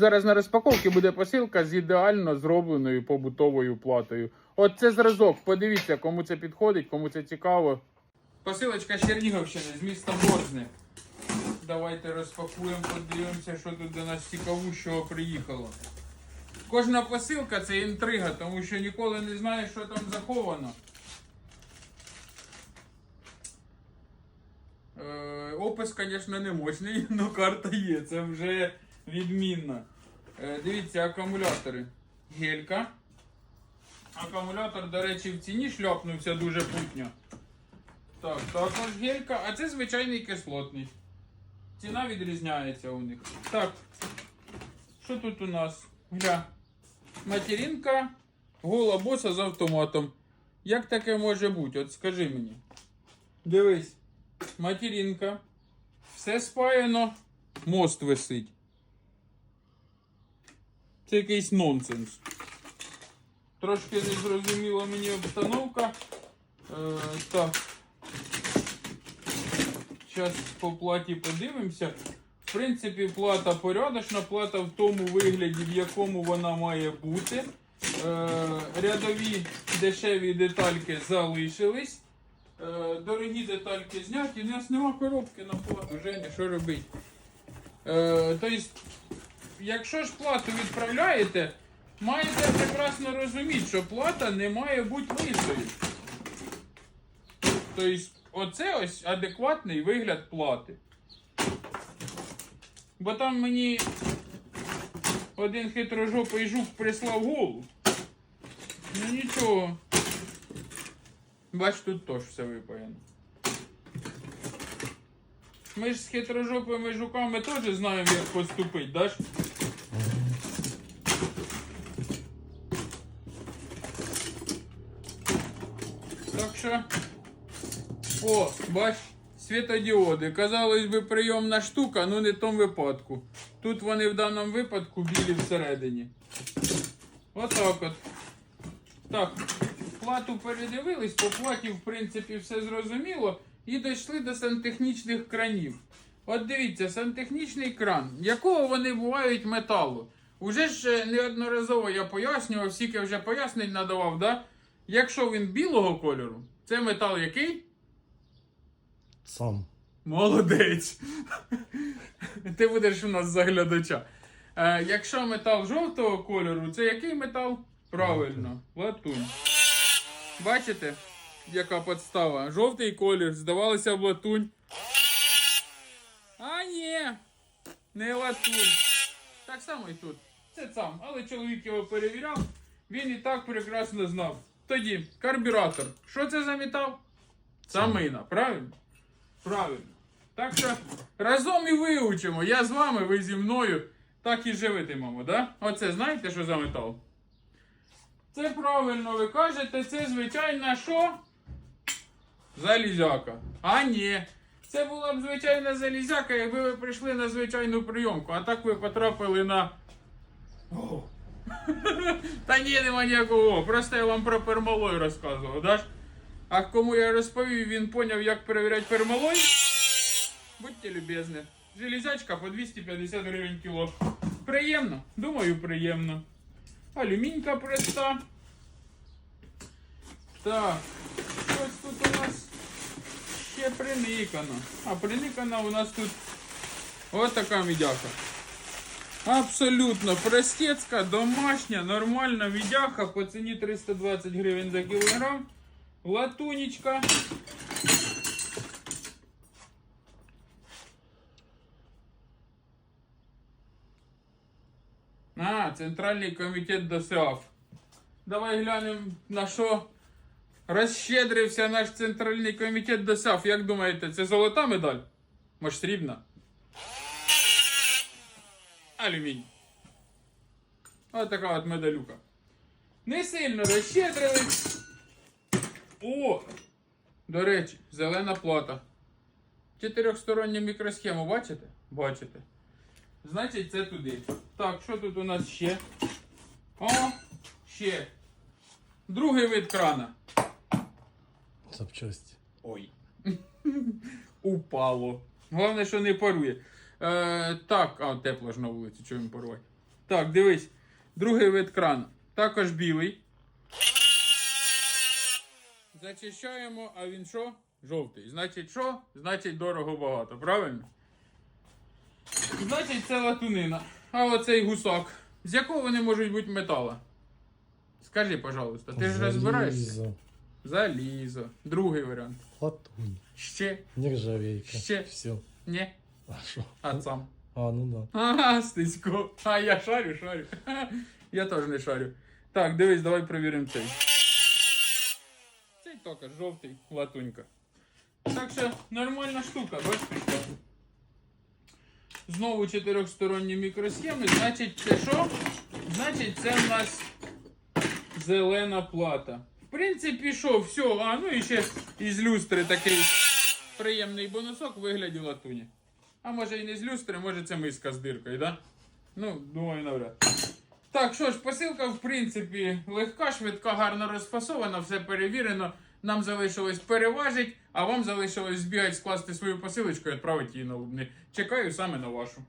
Зараз на розпаковці буде посилка з ідеально зробленою побутовою платою. От це зразок. Подивіться, кому це підходить, кому це цікаво. Посилочка з Чернігівщини з міста Борзне. Давайте розпакуємо, подивимося, що тут до нас цікавущого приїхало. Кожна посилка це інтрига, тому що ніколи не знаєш, що там заховано. Е, опис, звісно, не мощний, але карта є, це вже відмінно. Е, дивіться, акумулятори. Гелька. Акумулятор, до речі, в ціні шльопнувся дуже путньо. Так, також гелька, а це звичайний кислотний. Ціна відрізняється у них. Так. Що тут у нас? Гля. Материнка гола боса з автоматом. Як таке може бути? От скажи мені. Дивись. Материнка. Все спаяно. Мост висить. Це якийсь нонсенс. Трошки незрозуміла мені обстановка. Е, так. Зараз по платі подивимося. В принципі, плата порядочна, плата в тому вигляді, в якому вона має бути. Е, рядові дешеві детальки залишились. Е, дорогі детальки зняті. У нас нема коробки на плату. Женя, що робить? Е, тобто, якщо ж плату відправляєте, маєте прекрасно розуміти, що плата не має бути лисою. Тобто, оце ось адекватний вигляд плати. Бо там мені один хитрожопий жук прислав голу. Ну нічого. Бач, тут теж все випаяно. Ми ж з хитрожопими жуками теж знаємо, як поступити, даш? Що. О, бач, світодіоди. Казалось би, прийомна штука, ну не в тому випадку. Тут вони в даному випадку білі всередині. Отак от. Так, плату передивились, по платі, в принципі, все зрозуміло. І дійшли до сантехнічних кранів. От дивіться, сантехнічний кран. Якого вони бувають металу? Уже ж е, неодноразово я пояснював, скільки вже пояснень надавав, да? Якщо він білого кольору, це метал який? Сам. Молодець. Ти будеш у нас заглядача. Е, якщо метал жовтого кольору, це який метал? Правильно, латунь. Бачите, яка подстава? Жовтий колір, здавалося б латунь. А ні, не латунь. Так само і тут. Це сам, але чоловік його перевіряв, він і так прекрасно знав. Тоді, карбюратор. Що це за метал? Самина, правильно? Правильно. Так що разом і вивчимо. Я з вами, ви зі мною. Так і живитимемо, да? Оце знаєте, що за метал? Це правильно, ви кажете, це звичайна що? Залізяка. А ні. Це була б звичайна залізяка, якби ви прийшли на звичайну прийомку, а так ви потрапили на. О. Та ні, нема ніякого. Просто я вам про пермалой розказував, да? ж? А кому я розповів, він поняв, як перевіряти пермалой. Будьте любезні. Железячка по 250 гривень кіло. Приємно? Думаю, приємно. Алюмінька проста. Так, щось тут у нас ще приникано. А приникано у нас тут ось така мідяха. Абсолютно простецька, домашня, нормальна мідяха по ціні 320 гривень за кілограм. Латунечка. А, Центральний комітет ДОСААФ. Давай глянемо на що розщедрився наш Центральний комітет ДОСААФ. Як думаєте, це золота медаль? Може срібна? Алюмінь. Ось така от медалюка. Не сильно розщедрились. О! До речі, зелена плата. Чотирьохстороння мікросхема, бачите? Бачите. Значить, це туди. Так, що тут у нас ще? О, ще. Другий вид крана. Запчасті. Ой. Упало. Головне, що не парує. Е, так, а тепло ж на вулиці, чого він порвати? Так, дивись. Другий вид крану. Також білий. Зачищаємо, а він що? Жовтий. Значить, що? Значить, дорого багато, правильно? Значить, це латунина. А оцей гусак. З якого вони можуть бути метала? Скажи, пожалуйста, ти ж розбираєшся? Залізо, Залізо. Другий варіант. Латунь. Ще. Нержавейка. Ще. Все. Ні. А що? А сам. А, ну да. Ага, стисько. А я шарю, шарю. Я теж не шарю. Так, дивись, давай перевіримо цей. Цей також жовтий, латунька. Так що нормальна штука, пішла. Знову чотирьохсторонні мікросхеми. Значить, це що? Значить, це в нас зелена плата. В принципі, що, все, а ну і ще із люстри такий приємний бонусок в вигляді латуні. А може і не з люстри, може це миска з диркою, да? Ну, думаю, навряд. Так, що ж, посилка, в принципі, легка, швидка, гарно розфасована, все перевірено. Нам залишилось переважити, а вам залишилось збігати, скласти свою посилочку і відправити її на Лубни. Чекаю саме на вашу.